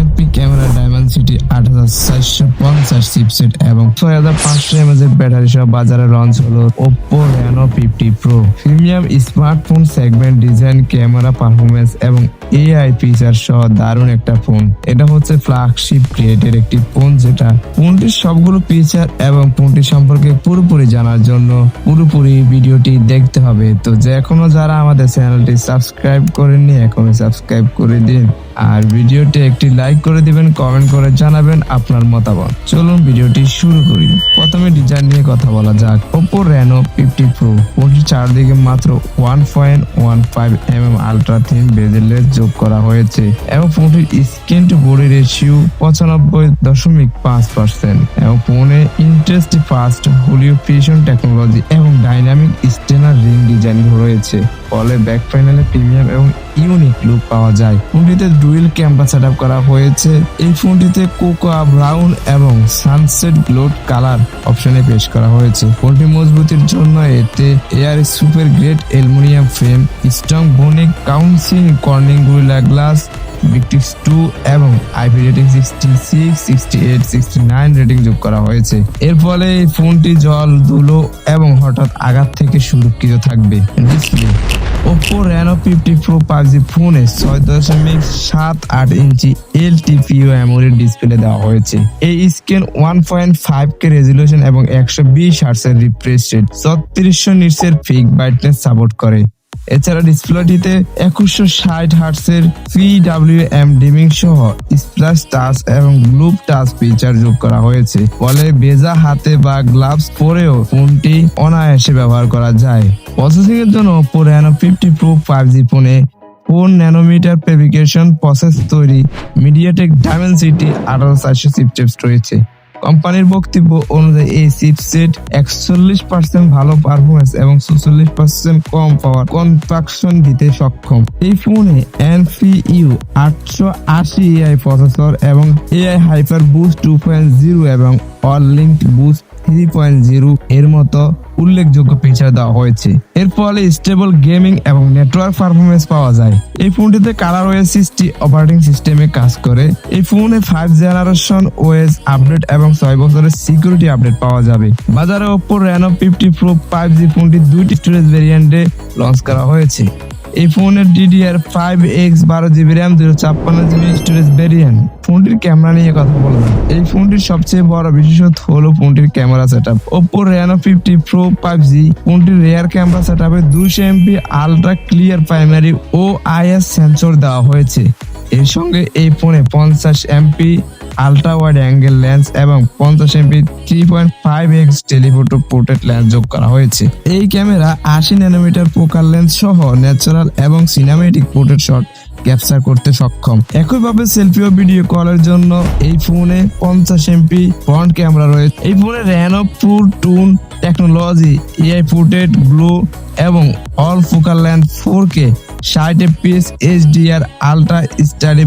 MP camera diamond city, আট হাজার চারশো পঞ্চাশ চিপসেট এবং ছয় হাজার পাঁচশো এমএজ এর ব্যাটারি সহ বাজারে লঞ্চ হলো Oppo Reno fifty pro premium smartphone segment design camera performance এবং এআই ফিচার সহ দারুণ একটা ফোন এটা হচ্ছে ফ্ল্যাগশিপ গ্রেডের একটি ফোন যেটা ফোনটির সবগুলো ফিচার এবং ফোনটি সম্পর্কে পুরোপুরি জানার জন্য পুরোপুরি ভিডিওটি দেখতে হবে। তো যে এখনও যারা আমাদের চ্যানেলটি সাবস্ক্রাইব করেননি এখনও সাবস্ক্রাইব করে দিন। আর ভিডিওটি একটি লাইক করে দিবেন কমেন্ট করে জানাবেন আপনার মতামত। চলুন ভিডিওটি শুরু করি। প্রথমে ডিজাইন নিয়ে কথা বলা যাক। ওপো রেনো ফিফটি প্রো ফোনটির চারদিকে মাত্র one point one five M M ultra thin বেজেলের যোগ করা হয়েছে এবং ফোনটির স্ক্রিন টু বডি রেশিও পঁচানব্বই দশমিক পাঁচ পার্সেন্ট এবং ফোনে ইন্টারেস্ট ফাস্ট হোলিও ফিশন টেকনোলজি এবং ডাইনামিক স্টেনার রিং ডিজাইন রয়েছে। ফলে ব্যাক প্যানেলে প্রিমিয়াম এবং ইউনিক লুক পাওয়া যায়। ফোনটিতে ডুয়েল ক্যামেরা সেট করা হয়েছে। এই ফোনটিতে কোকোয়া ব্রাউন এবং সানসেট গ্লোড কালার অপশনে পেশ করা হয়েছে। ফোনটি মজবুতির জন্য এতে air super grade aluminium frame, strong বোনিক council, Corning Gorilla glass Victus two এবং IP rating sixty six, sixty eight, sixty nine rating যোগ করা হয়েছে। এর ফলে ফোনটি জল, ধুলো এবং হঠাৎ আঘাত থেকে সুরক্ষিত থাকবে। Display. Oppo Reno fifty pro পাঁচ জি ফোনে ছয় দশমিক সাত আট ইঞ্চি এল টিপিও অ্যামোলেড ডিসপ্লে দেওয়া হয়েছে। এই screen one point five K resolution এবং একশো বিশ হার্সের রিফ্রেশ রেট ছত্রিশশো নিটসের ফিক ব্রাইটনেস সাপোর্ট করে। এছাড়া ডিসপ্লেটিতে একুশশো ষাট হার্টসের পিডাব্লিউ এম ডিমিং সহ স্প্ল্যাশ টাচ এবং গ্লুপ টাচ ফিচার যোগ করা হয়েছে। ফলে বেজা হাতে বা গ্লাভস পরেও ফোনটি অনায়াসে ব্যবহার করা যায়। প্রসেসিং এর জন্য Oppo Reno fifty pro five G ফোনে ফোর ন্যানোমিটার ফেব্রিকেশন প্রসেস তৈরি মিডিয়াটেক ডায়মেনসিটি আঠারো চারশো রয়েছে। কোম্পানির বক্তব্য অনুযায়ী এই চিপসেট একচল্লিশ পার্সেন্ট ভালো পারফরমেন্স এবং চল্লিশ পার্সেন্ট কম পাওয়ার কনস্ট্রাকশন দিতে সক্ষম। এই ফোনে এনপিইউ আটশো আশি এআই প্রসেসর এবং AI hyper boost two point zero এবং all link boost three point zero এর মতো উল্লেখযোগ্য ফিচার দেওয়া হয়েছে। এর ফলে স্টেবল গেমিং এবং নেটওয়ার্ক পারফরমেন্স পাওয়া যায়। এই ফোনটিতে কালার ওএস সিক্সটি অপারেটিং সিস্টেমে কাজ করে। এই ফোনে ফাইভ জেনারেশন ওএস আপডেট এবং ছয় বছরের সিকিউরিটি আপডেট পাওয়া যাবে। বাজারে Oppo Reno fifty pro five G ফোনটি দুইটি স্টোরেজ ভেরিয়েন্টে লঞ্চ করা হয়েছে। এই ফোনের ডিডিআর ফাইভ এক্স বারো জিবি র্যাম দুশো ছাপ্পান্ন জিবি স্টোরেজ ভেরিয়েন্ট ফোনটির ক্যামেরা নিয়ে কথা বলবেন এই ফোনটির সবচেয়ে বড় বিশেষত্ব হলো ফোনটির camera set up Oppo Reno fifty pro five G ফোনটির রেয়ার ক্যামেরা সেট আপে দুশো MP ultra clear primary O IS sensor দেওয়া হয়েছে। এর সঙ্গে এই ফোনে পঞ্চাশ MP ultra wide angle lens এবং পঞ্চাশ MP three point five X telephoto portrait lens যোগ করা হয়েছে। এই ক্যামেরা আশি ন্যানোমিটার পোকার লেন্স সহ ন্যাচারাল এবং সিনেমেটিক পোর্ট্রেট শট ক্যাপচার করতে সক্ষম। একইভাবে সেলফি ও ভিডিও কলের জন্য এই ফোনে পঞ্চাশ এমপি ফ্রন্ট ক্যামেরা রয়েছে। এই ফোনে র্যানো প্রো টুন টেকনোলজি এআই ফুটেড ব্লু এবং all focal land four K ষাট এফপিএস এইচডিআর আলট্রা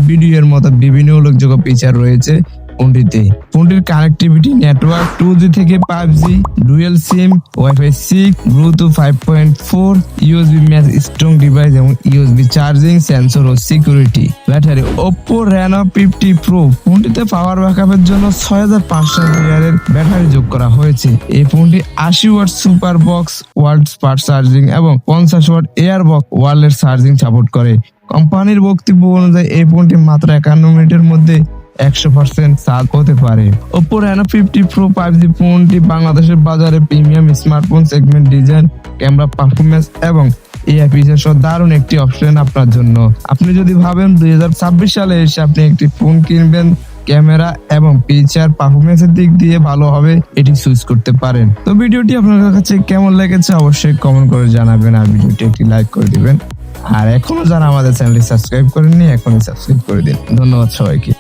ভিডিও এর মতো বিভিন্ন উল্লেখযোগ্য ফিচার রয়েছে। ফোনটিতে। ফোনটির কানেক্টিভিটি নেটওয়ার্ক টু জি থেকে five G dual SIM wifi six Bluetooth five point four USB match strong device এবং ইউএসবি চার্জিং সেন্সর ও security battery Oppo Reno fifty pro ফোনটিতে পাওয়ার ব্যাকআপের জন্য ছয় হাজার পাঁচশো এর ব্যাটারি যোগ করা হয়েছে। এই ফোনটি আশি ওয়াট সুপার বক্স ওয়ার্ল্ড স্পার্ট চার্জিং এবং পঞ্চাশ ওয়াট এয়ার বক্স ওয়ার্ল্ডের চার্জিং সাপোর্ট করে। কোম্পানির বক্তব্য অনুযায়ী এই ফোনটি মাত্র একান্ন মিনিটের মধ্যে একশো পার্সেন্ট চার্জ হতে পারে। Oppo Reno fifty pro five G ফোনটি বাংলাদেশের বাজারে premium smartphone segment design camera performance এবং এআই ফিচার সহ দারুণ একটি অপশন আপনার জন্য। আপনি যদি ভাবেন দুই সালে এসে আপনি একটি ফোন কিনবেন ক্যামেরা এবং পিকচার পারফরমেন্সের দিক দিয়ে ভালো হবে, এটি চুজ করতে পারেন। তো ভিডিওটি আপনার কাছে কেমন লেগেছে অবশ্যই কমেন্ট করে জানাবেন আর ভিডিওটি একটি লাইক করে দিবেন। আর এখনও যারা আমাদের চ্যানেলটি সাবস্ক্রাইব করেননি, এখনই সাবস্ক্রাইব করে দিন। ধন্যবাদ সবাইকে।